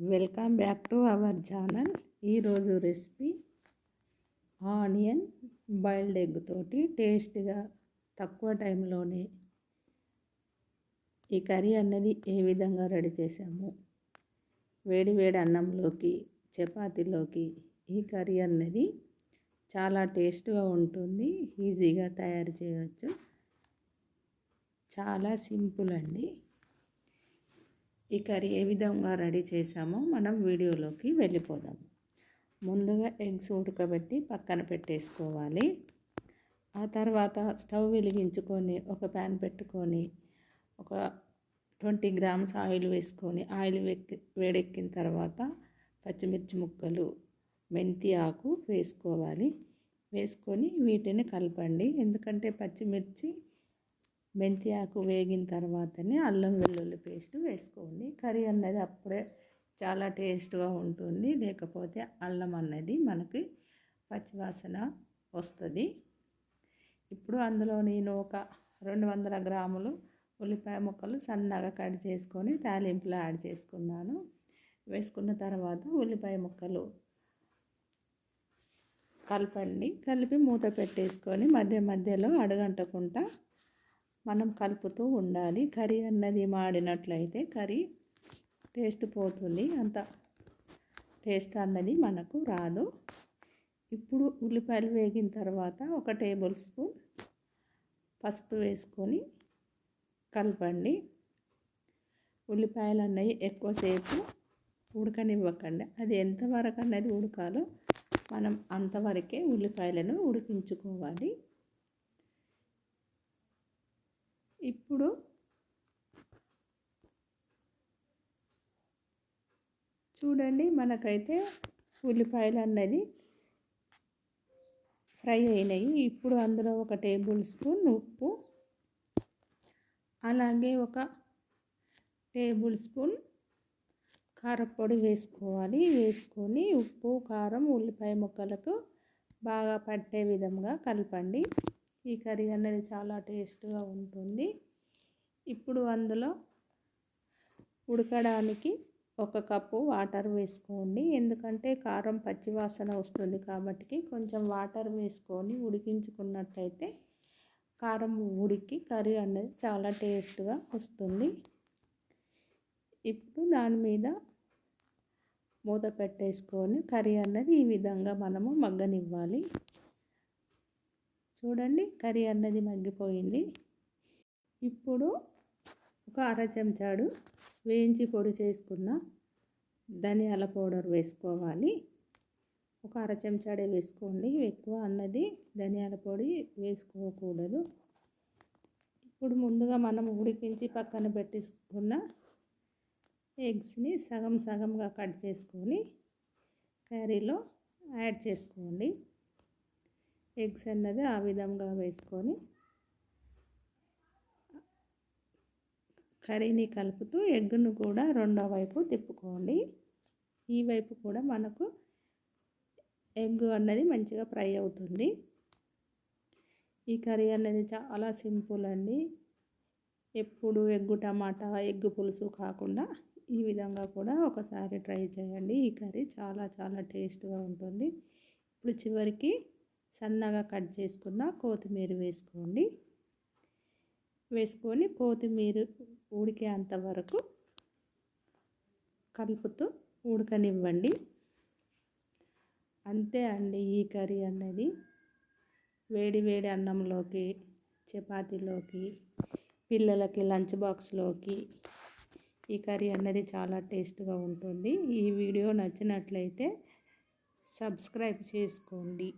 Welcome back to our channel ఈరోజు recipe onion boiled egg తోటి టేస్ట్గా తక్కువ టైంలోనే ఈ కర్రీ అన్నది ఏ విధంగా రెడీ చేసాము వేడి వేడి అన్నంలోకి చపాతీలోకి ఈ కర్రీ అన్నది చాలా టేస్ట్గా ఉంటుంది ఈజీగా తయారు చేయవచ్చు. చాలా సింపుల్ అండి. ఈ కర్రీ ఏ విధంగా రెడీ చేసామో మనం వీడియోలోకి వెళ్ళిపోదాం. ముందుగా ఎగ్స్ ఉడకబెట్టి పక్కన పెట్టేసుకోవాలి. ఆ తర్వాత స్టవ్ వెలిగించుకొని ఒక ప్యాన్ పెట్టుకొని ఒక ట్వంటీ గ్రామ్స్ ఆయిల్ వేసుకొని ఆయిల్ వెక్కి వేడెక్కిన తర్వాత పచ్చిమిర్చి ముక్కలు మెంతి ఆకు వేసుకోవాలి. వేసుకొని వీటిని కలపండి. ఎందుకంటే పచ్చిమిర్చి మెంతి ఆకు వేగిన తర్వాతనే అల్లం వెల్లుల్లి పేస్ట్ వేసుకోండి. కర్రీ అన్నది అప్పుడే చాలా టేస్ట్గా ఉంటుంది. లేకపోతే అల్లం అన్నది మనకి పచ్చివాసన వస్తుంది. ఇప్పుడు అందులో నేను ఒక రెండు వందల గ్రాములు ఉల్లిపాయ ముక్కలు సన్నగా కట్ చేసుకొని తాలింపులో యాడ్ చేసుకున్నాను. వేసుకున్న తర్వాత ఉల్లిపాయ ముక్కలు కలపండి. కలిపి మూత పెట్టేసుకొని మధ్య మధ్యలో అడగంటకుండా మనం కలుపుతూ ఉండాలి. కర్రీ అన్నది మాడినట్లయితే కర్రీ టేస్ట్ పోతుంది. అంత టేస్ట్ అన్నది మనకు రాదు. ఇప్పుడు ఉల్లిపాయలు వేగిన తర్వాత ఒక టేబుల్ స్పూన్ పసుపు వేసుకొని కలపండి. ఉల్లిపాయలు అన్నవి ఎక్కువసేపు ఉడకనివ్వకండి. అది ఎంతవరకు అన్నది ఉడకాలో మనం అంతవరకే ఉల్లిపాయలను ఉడికించుకోవాలి. ఇప్పుడు చూడండి మనకైతే ఉల్లిపాయలు అన్నది ఫ్రై అయినాయి. ఇప్పుడు అందులో ఒక టేబుల్ స్పూన్ ఉప్పు అలాగే ఒక టేబుల్ స్పూన్ కారపొడి వేసుకోవాలి. వేసుకొని ఉప్పు కారం ఉల్లిపాయ ముక్కలకు బాగా పట్టే విధంగా కలపండి. ఈ కర్రీ అనేది చాలా టేస్ట్గా ఉంటుంది. ఇప్పుడు అందులో ఉడకడానికి ఒక కప్పు వాటర్ వేసుకోండి. ఎందుకంటే కారం పచ్చివాసన వస్తుంది కాబట్టి కొంచెం వాటర్ వేసుకొని ఉడికించుకున్నట్టయితే కారం ఉడికి కర్రీ అనేది చాలా టేస్ట్గా వస్తుంది. ఇప్పుడు దాని మీద మూత పెట్టేసుకొని కర్రీ అన్నది ఈ విధంగా మనము మగ్గనివ్వాలి. చూడండి కర్రీ అన్నది మగ్గిపోయింది. ఇప్పుడు ఒక అర చెంచాడు వేయించి పొడి చేసుకున్న ధనియాల పౌడర్ వేసుకోవాలి. ఒక అర చెంచాడే వేసుకోండి. ఎక్కువ అన్నది ధనియాల పొడి వేసుకోకూడదు. ఇప్పుడు ముందుగా మనం ఉడికించి పక్కన పెట్టేసుకున్న ఎగ్స్ని సగం సగంగా కట్ చేసుకొని కర్రీలో యాడ్ చేసుకోండి. ఎగ్స్ అన్నది ఆ విధంగా వేసుకొని కర్రీని కలుపుతూ ఎగ్ను కూడా రెండో వైపు తిప్పుకోండి. ఈ వైపు కూడా మనకు ఎగ్ అన్నది మంచిగా ఫ్రై అవుతుంది. ఈ కర్రీ అనేది చాలా సింపుల్ అండి. ఎప్పుడు ఎగ్గు టమాటా ఎగ్గు పులుసు కాకుండా ఈ విధంగా కూడా ఒకసారి ట్రై చేయండి. ఈ కర్రీ చాలా చాలా టేస్ట్గా ఉంటుంది. ఇప్పుడు చివరికి సన్నగా కట్ చేసుకున్న కొత్తిమీర వేసుకోండి. వేసుకొని కొత్తిమీర ఉడికేంత వరకు కలుపుతూ ఉడకనివ్వండి. అంతే అండి ఈ కర్రీ అనేది. వేడి వేడి అన్నంలోకి చపాతీలోకి పిల్లలకి లంచ్ బాక్స్లోకి ఈ కర్రీ అన్నది చాలా టేస్ట్గా ఉంటుంది. ఈ వీడియో నచ్చినట్లయితే సబ్స్క్రైబ్ చేసుకోండి.